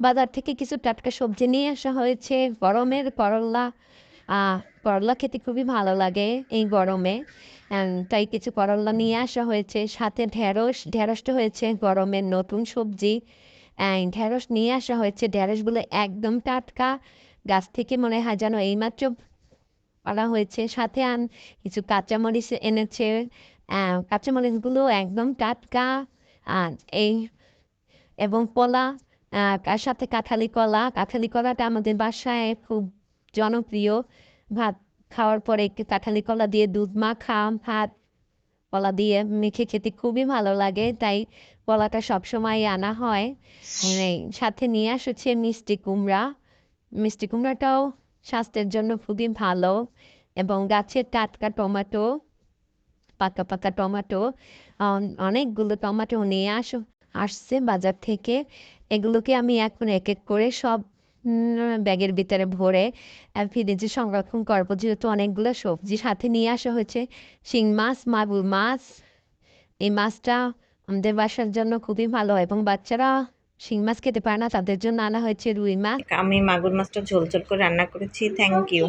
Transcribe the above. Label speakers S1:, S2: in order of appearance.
S1: বাজার থেকে কিছু টাটকা সবজি নিয়ে আসা হয়েছে। গরমের করলা আহ, করলা খেতে খুবই ভালো লাগে এই গরমে। তাই কিছু করলা নিয়ে আসা হয়েছে। সাথে ঢেঁড়স ঢেঁড়সটা হয়েছে গরমের নতুন সবজি। ঢেঁড়স নিয়ে আসা হয়েছে। ঢেঁড়সগুলো একদম টাটকা গাছ থেকে মনে হয় যেন এইমাত্র করা হয়েছে। সাথে আন কিছু কাঁচামরিচ এনেছে। কাঁচামরিচগুলো একদম টাটকা। আর এই এবং আহ, তার সাথে কাঁঠালি কলা কাঁঠালি কলাটা আমাদের বাসায় খুব জনপ্রিয়। ভাত খাওয়ার পরে একটু কাঁঠালি কলা দিয়ে দুধ মাখা, ভাত, কলা দিয়ে মেখে খেতে খুবই ভালো লাগে। তাই কলাটা সবসময় আনা হয়। এই সাথে নিয়ে আসছে মিষ্টি কুমড়া। মিষ্টি কুমড়াটাও স্বাস্থ্যের জন্য খুবই ভালো। এবং গাছের টাটকা টমেটো, পাকা পাকা টমেটো অনেকগুলো টমেটো নিয়ে আস। আসছে বাজার থেকে। এগুলোকে আমি এখন এক এক করে সব ব্যাগের ভিতরে ভরে ফ্রিজে সংরক্ষণ করব। যেহেতু অনেকগুলো সবজি সাথে নিয়ে আসা হয়েছে, শিং মাছ, মাগুর মাছ, এই মাছটা আমাদের বাসার জন্য খুবই ভালো এবং বাচ্চারা শিং মাছ খেতে পারে না, তাদের জন্য আনা হয়েছে রুই মাছ।
S2: আমি মাগুর মাছটা ঝোল ঝোল করে রান্না করেছি। Thank you